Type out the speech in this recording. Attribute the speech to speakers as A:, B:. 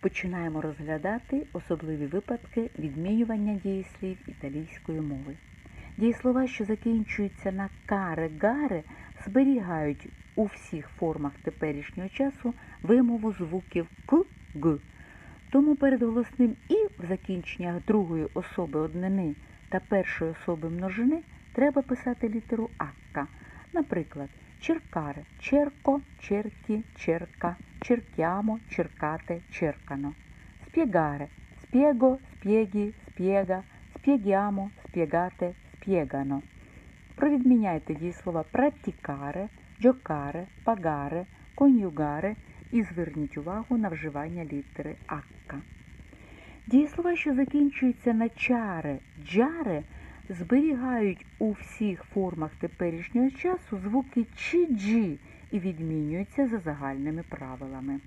A: Починаємо розглядати особливі випадки відмінювання дієслів італійської мови. Дієслова, що закінчуються на каре гаре, зберігають у всіх формах теперішнього часу вимову звуків к г. Тому перед голосним і в закінченнях другої особи однини та першої особи множини треба писати літеру акка. Наприклад, черкаре, черко, черкі, черка, черкямо, черкате, черкано. Спєгаре, спєго, спєгі, спєга, спєгямо, спєгате, спєгано. Провідміняйте дієслова пратікаре, джокаре, пагаре, конюгаре і зверніть увагу на вживання літери акка. Дієслова, що закінчуються на чаре, джаре, зберігають у всіх формах теперішнього часу звуки чи джі і відмінюються за загальними правилами.